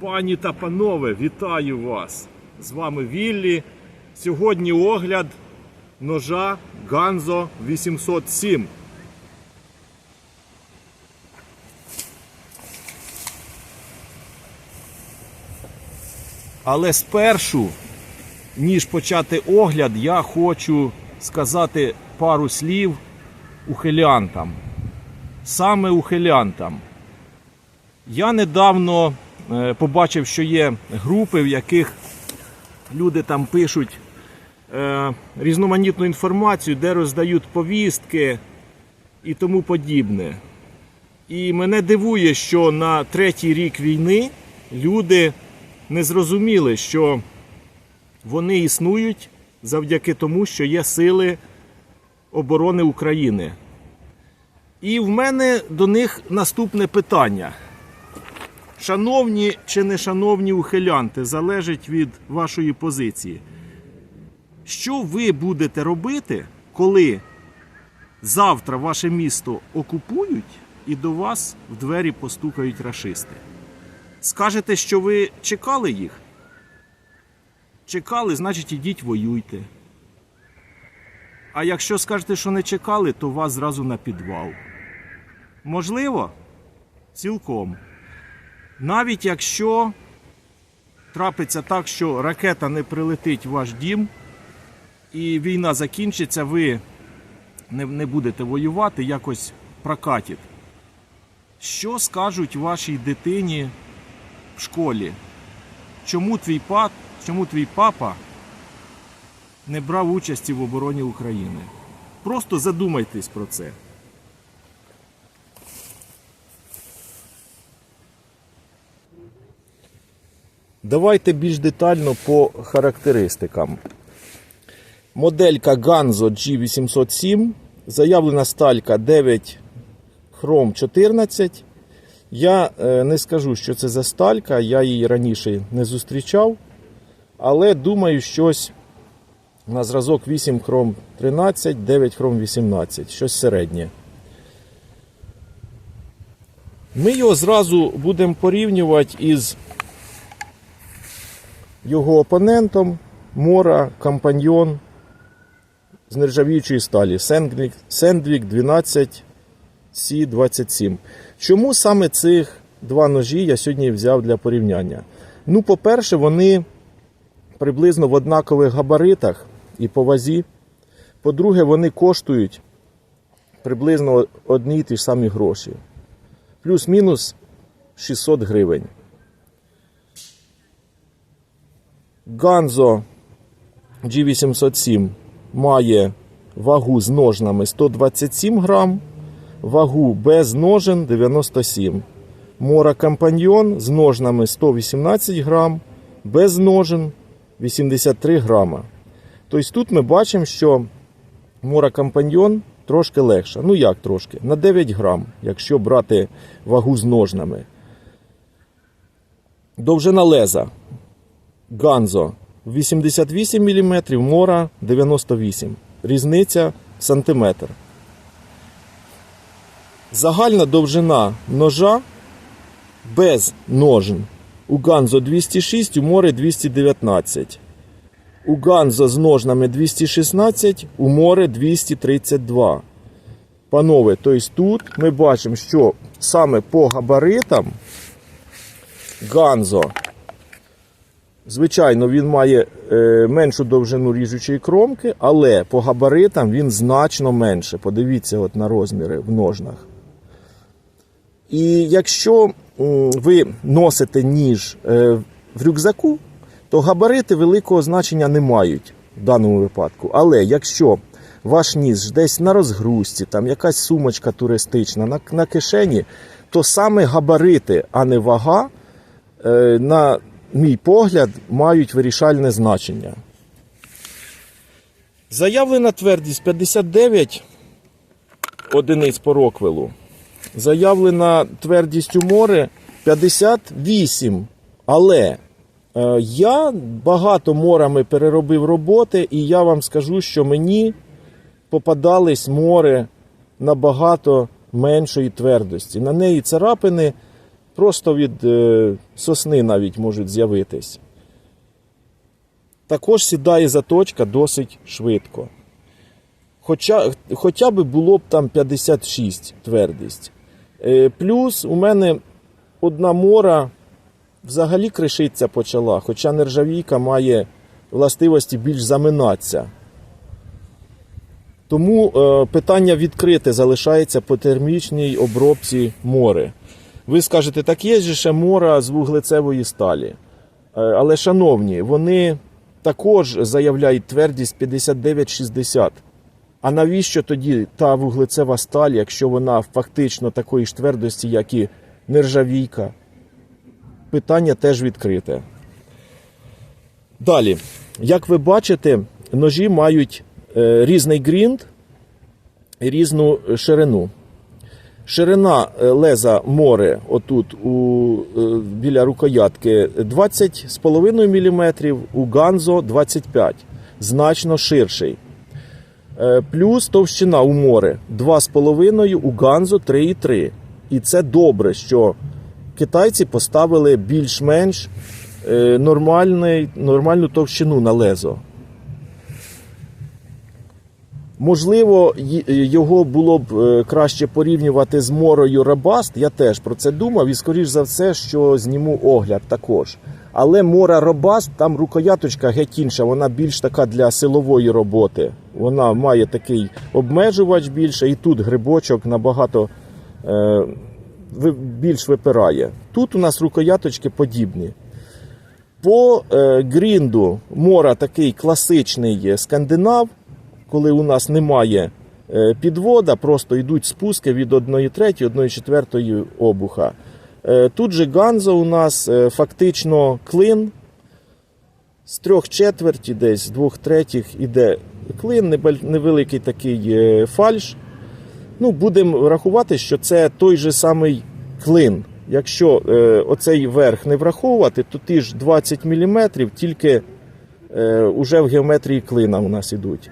Пані та панове, вітаю вас! З вами Віллі. Сьогодні огляд ножа Ганзо 807. Але спершу, ніж почати огляд, я хочу сказати пару слів ухилянтам. Саме ухилянтам. Я недавно побачив, що є групи, в яких люди там пишуть е, різноманітну інформацію, де роздають повістки і тому подібне. І мене дивує, що на третій рік війни люди не зрозуміли, що вони існують завдяки тому, що є сили оборони України. І в мене до них наступне питання. Шановні чи не шановні ухилянти, залежить від вашої позиції. Що ви будете робити, коли завтра ваше місто окупують і до вас в двері постукають рашисти? Скажете, що ви чекали їх? Чекали, значить ідіть воюйте. А якщо скажете, що не чекали, то вас зразу на підвал. Можливо? Цілком. Навіть якщо трапиться так, що ракета не прилетить в ваш дім, і війна закінчиться, ви не, не будете воювати, якось прокатить. Що скажуть вашій дитині в школі? Чому твій, пап, чому твій папа не брав участі в обороні України? Просто задумайтесь про це. Давайте більш детально по характеристикам. Моделька Ganzo G807, заявлена сталька 9 Chrome 14. Я е, не скажу, що це за сталька, я її раніше не зустрічав, але думаю, щось на зразок 8 Chrome 13, 9 Chrome 18, щось середнє. Ми його зразу будемо порівнювати із його опонентом Мора Компаньйон з нержавіючої сталі Сендвік, Сендвік 12 C27. Чому саме цих два ножі я сьогодні взяв для порівняння? Ну, по-перше, вони приблизно в однакових габаритах і по вазі. По-друге, вони коштують приблизно одні й ті ж самі гроші. Плюс-мінус 600 гривень. Ганзо G807 має вагу з ножнами 127 грам, вагу без ножен 97. Мора Компаньйон з ножнами 118 грам, без ножен 83 грама. Тобто тут ми бачимо, що Мора Компаньйон трошки легша. Ну як трошки? На 9 грам, якщо брати вагу з ножнами. Довжина леза Ганзо 88 мм, Мора 98 Різниця сантиметр. Загальна довжина ножа без ножен. У Ганзо 206, у Море 219. У Ганзо з ножнами 216, у море 232. Панове, тобто тут ми бачимо, що саме по габаритам Ганзо Звичайно, він має е, меншу довжину ріжучої кромки, але по габаритам він значно менше. Подивіться от на розміри в ножнах. І якщо ви носите ніж е, в рюкзаку, то габарити великого значення не мають в даному випадку. Але якщо ваш ніж десь на розгрузці, там якась сумочка туристична на, на кишені, то саме габарити, а не вага, е, на мій погляд, мають вирішальне значення. Заявлена твердість 59 одиниць по Роквелу. Заявлена твердість у море 58. Але е, я багато морами переробив роботи, і я вам скажу, що мені попадались море набагато меншої твердості. На неї царапини просто від е, сосни навіть можуть з'явитись. Також сідає заточка досить швидко. Хоча, хоча б було б там 56 твердість. Е, плюс у мене одна мора взагалі кришиться почала, хоча нержавійка має властивості більш заминатися. Тому е, питання відкрите залишається по термічній обробці мори. Ви скажете, так є же ще мора з вуглецевої сталі. Е, але, шановні, вони також заявляють твердість 59-60. А навіщо тоді та вуглецева сталь, якщо вона фактично такої ж твердості, як і нержавійка? Питання теж відкрите. Далі, як ви бачите, ножі мають е, різний ґрінт і різну ширину. Ширина е, леза море отут у, е, біля рукоятки 20,5 мм, у ганзо 25 значно ширший. Е, Плюс товщина у море 2,5, у ганзо 3,3. І це добре, що китайці поставили більш-менш нормальну товщину на лезо. Можливо, його було б е, краще порівнювати з морою Робаст. Я теж про це думав, і скоріш за все, що зніму огляд також. Але мора Робаст, там рукояточка геть інша, вона більш така для силової роботи. Вона має такий обмежувач більше, і тут грибочок набагато е, більш випирає. Тут у нас рукояточки подібні. По е, грінду мора такий класичний скандинав, коли у нас немає е, підвода, просто йдуть спуски від 1,3, 1,4 обуха. Е, тут же Ганзо у нас е, фактично клин. З трьох четверті, десь з двох третіх іде клин, невеликий такий фальш. Ну, будемо рахувати, що це той же самий клин. Якщо е, оцей верх не враховувати, то ті ж 20 мм тільки е, уже в геометрії клина у нас ідуть.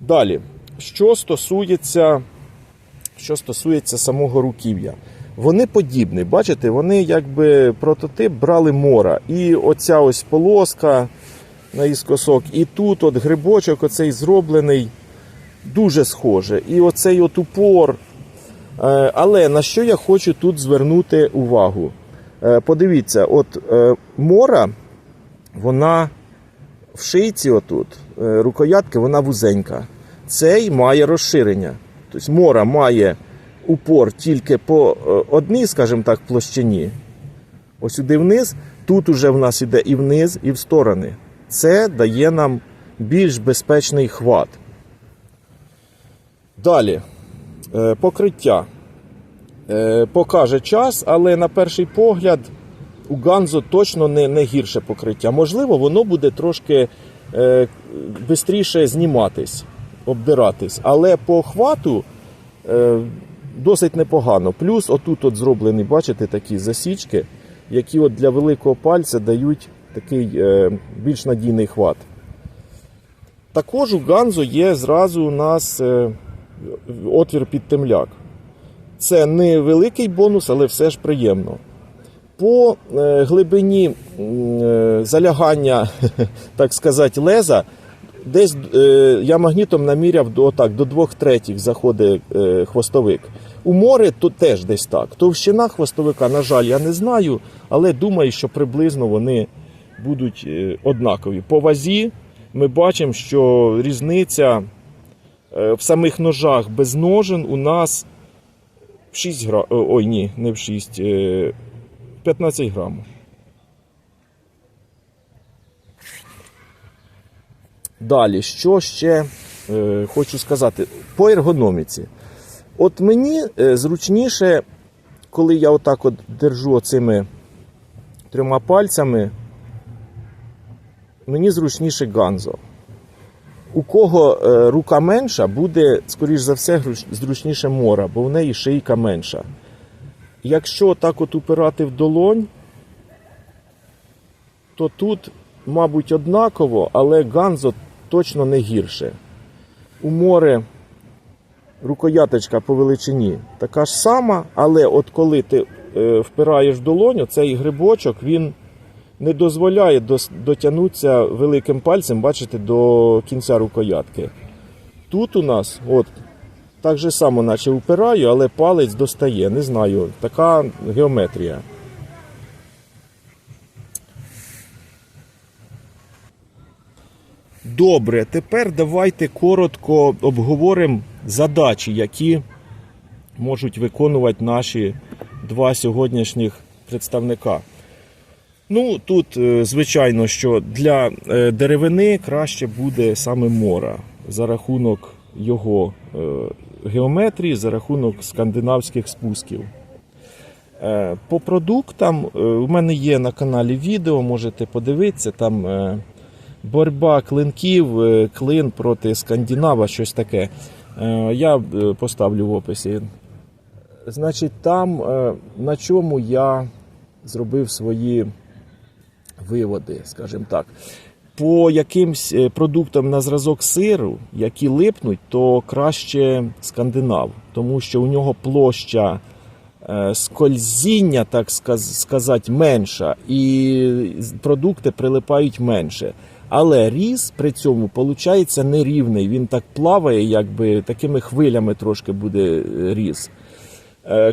Далі, що стосується, що стосується самого руків'я. Вони подібні, бачите, вони якби прототип брали мора. І оця ось полоска наіскосок, і тут от грибочок оцей зроблений дуже схоже. І оцей от упор. Е, Але на що я хочу тут звернути увагу? Е, Подивіться, от е, мора, вона в шийці отут, е, рукоятки, вона вузенька. Цей має розширення. Тобто мора має упор тільки по е, одній, скажімо так, площині. Ось сюди вниз. Тут уже в нас іде і вниз, і в сторони. Це дає нам більш безпечний хват. Далі. Е, Покриття. Покаже час, але на перший погляд у Ганзо точно не, не гірше покриття. Можливо, воно буде трошки е, швидше зніматись, обдиратись. Але по хвату е, досить непогано. Плюс отут от зроблені, бачите, такі засічки, які от для великого пальця дають такий е, більш надійний хват. Також у Ганзо є зразу у нас е, отвір під темляк. Це не великий бонус, але все ж приємно. По е, глибині е, залягання, так сказати, леза, десь е, я магнітом наміряв до, отак, до двох третіх заходить хвостовик. У море то теж десь так. Товщина хвостовика, на жаль, я не знаю, але думаю, що приблизно вони будуть однакові. По вазі ми бачимо, що різниця в самих ножах без ножен у нас в 6 грам. Ой, ні, не в 6, е, 15 грамів. Далі, що ще е, хочу сказати? По ергономіці. От мені е, зручніше, коли я отак от держу оцими трьома пальцями, мені зручніше ганзо. У кого е, рука менша, буде, скоріш за все, зручніше мора, бо в неї шийка менша. Якщо так от упирати в долонь, то тут, мабуть, однаково, але ганзо точно не гірше. У море рукояточка по величині така ж сама, але от коли ти е, впираєш в долоню, цей грибочок він не дозволяє дотягнутися великим пальцем, бачите, до кінця рукоятки. Тут у нас, от, так же само, наче впираю, але палець достає. Не знаю, така геометрія. Добре, тепер давайте коротко обговоримо задачі, які можуть виконувати наші два сьогоднішніх представника. Ну, тут, е, звичайно, що для е, деревини краще буде саме мора за рахунок його е, геометрії, за рахунок скандинавських спусків. Е, По продуктам е, у мене є на каналі відео, можете подивитися. Там е, боротьба клинків, клин проти скандинава, щось таке. Я поставлю в описі. Значить, там на чому я зробив свої виводи, скажімо так. По якимсь е, продуктам на зразок сиру, які липнуть, то краще скандинав, тому що у нього площа е, скользіння, так сказати, менша, і продукти прилипають менше. Але різ при цьому виходить нерівний. Він так плаває, якби такими хвилями трошки буде е, різ.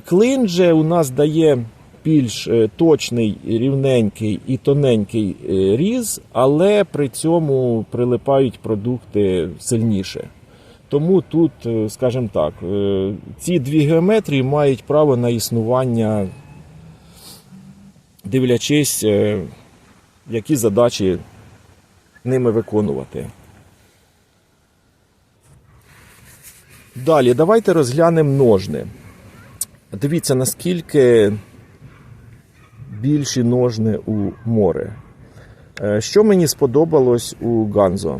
Клин же у нас дає більш е, точний, рівненький і тоненький е, різ, але при цьому прилипають продукти сильніше. Тому тут, е, скажімо так, ці дві геометрії мають право на існування, дивлячись, які задачі ними виконувати. Далі, давайте розглянемо ножни. Дивіться, наскільки більші ножни у море. Е, Що мені сподобалось у Ганзо?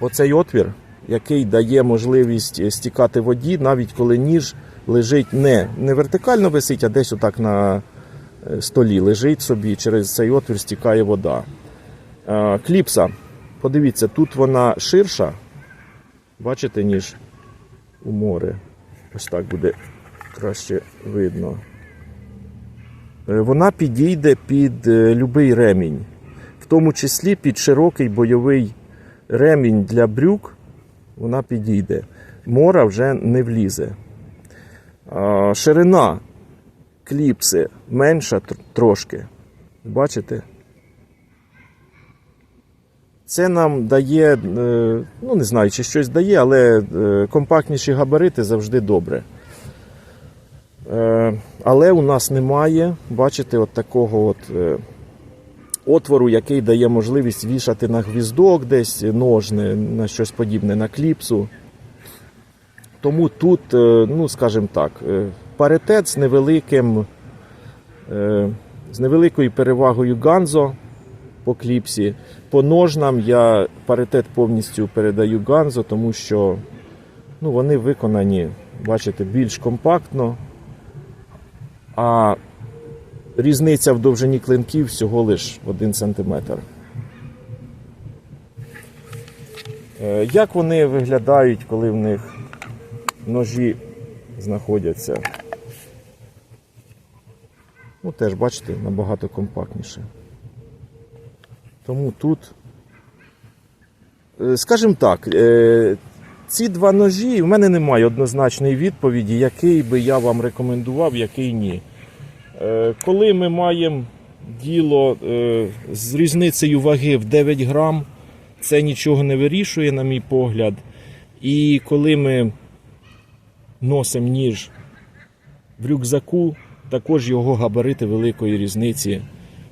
Оцей отвір, який дає можливість стікати воді, навіть коли ніж лежить не, не вертикально висить, а десь отак на е, столі лежить собі, через цей отвір стікає вода. Е, Кліпса, подивіться, тут вона ширша, бачите, ніж у море. Ось так буде краще видно. Е, Вона підійде під е, любий ремінь, в тому числі під широкий бойовий ремінь для брюк. Вона підійде. Мора вже не влізе. Ширина кліпси менша трошки. Бачите? Це нам дає, е, ну не знаю, чи щось дає, але компактніші габарити завжди добре. Е, Але у нас немає, бачите, от такого от е, отвору, який дає можливість вішати на гвіздок десь ножни, на щось подібне, на кліпсу. Тому тут, е, ну скажімо так, паритет з невеликим, з невеликою перевагою Ганзо по кліпсі. По ножнам я паритет повністю передаю Ганзо, тому що ну, вони виконані, бачите, більш компактно. А різниця в довжині клинків всього лиш 1 см. Як вони виглядають, коли в них ножі знаходяться? Ну, теж, бачите, набагато компактніше. Тому тут, е, скажімо так, е, ці два ножі в мене немає однозначної відповіді, який би я вам рекомендував, який ні. Е, Коли ми маємо діло е, з різницею ваги в 9 грам, це нічого не вирішує, на мій погляд. І коли ми носимо ніж в рюкзаку, також його габарити великої різниці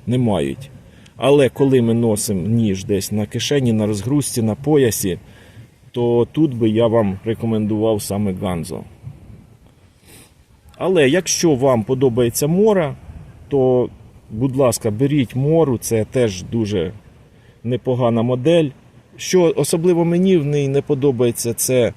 не мають. Але коли ми носимо ніж десь на кишені, на розгрузці, на поясі, то тут би я вам рекомендував саме Ганзо. Але якщо вам подобається мора, то, будь ласка, беріть мору, це теж дуже непогана модель. Що особливо мені в ній не подобається, це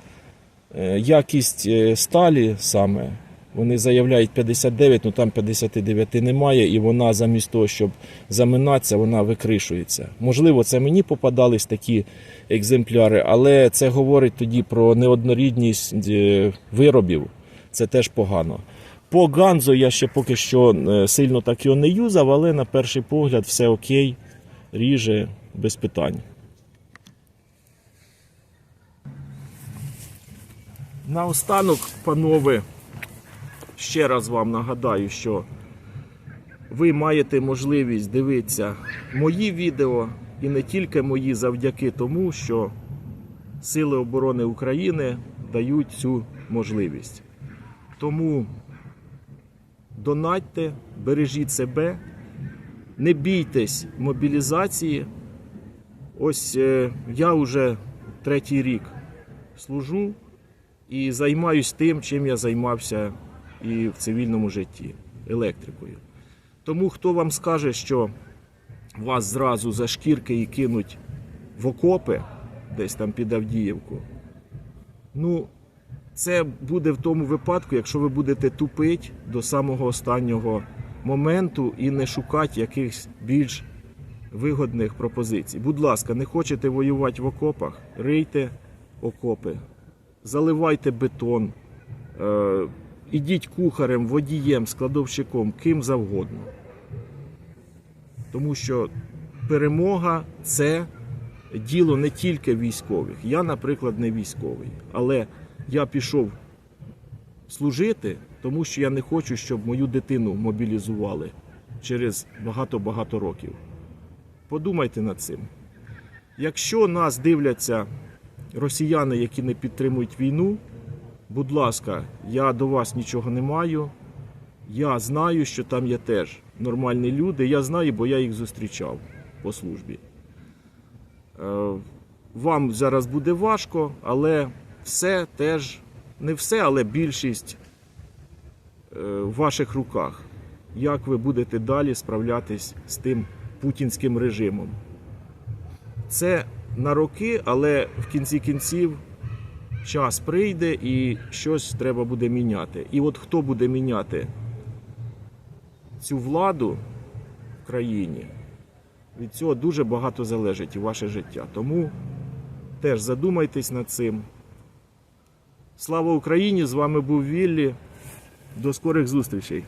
е, якість е, сталі саме. Вони заявляють 59, ну там 59 немає, і вона замість того, щоб заминатися, вона викришується. Можливо, це мені попадались такі екземпляри, але це говорить тоді про неоднорідність е, виробів. Це теж погано. По Ганзо я ще поки що е, сильно так його не юзав, але на перший погляд все окей, ріже без питань. Наостанок, панове, ще раз вам нагадаю, що ви маєте можливість дивитися мої відео і не тільки мої завдяки тому, що Сили оборони України дають цю можливість. Тому донатьте, бережіть себе, не бійтесь мобілізації. Ось е, я вже третій рік служу і займаюсь тим, чим я займався і в цивільному житті електрикою. Тому хто вам скаже, що вас зразу за шкірки і кинуть в окопи, десь там під Авдіївку, ну, це буде в тому випадку, якщо ви будете тупити до самого останнього моменту і не шукати якихось більш вигодних пропозицій. Будь ласка, не хочете воювати в окопах, рийте окопи, заливайте бетон, е, ідіть кухарем, водієм, складовщиком, ким завгодно. Тому що перемога це діло не тільки військових. Я, наприклад, не військовий, але я пішов служити, тому що я не хочу, щоб мою дитину мобілізували через багато-багато років. Подумайте над цим. Якщо нас дивляться росіяни, які не підтримують війну, будь ласка, я до вас нічого не маю. Я знаю, що там є теж нормальні люди. Я знаю, бо я їх зустрічав по службі. Е, Вам зараз буде важко, але все теж, не все, але більшість е, в ваших руках. Як ви будете далі справлятись з тим путінським режимом? Це на роки, але в кінці кінців час прийде і щось треба буде міняти. І от хто буде міняти цю владу в країні, від цього дуже багато залежить і ваше життя. Тому теж задумайтесь над цим. Слава Україні! З вами був Віллі. До скорих зустрічей!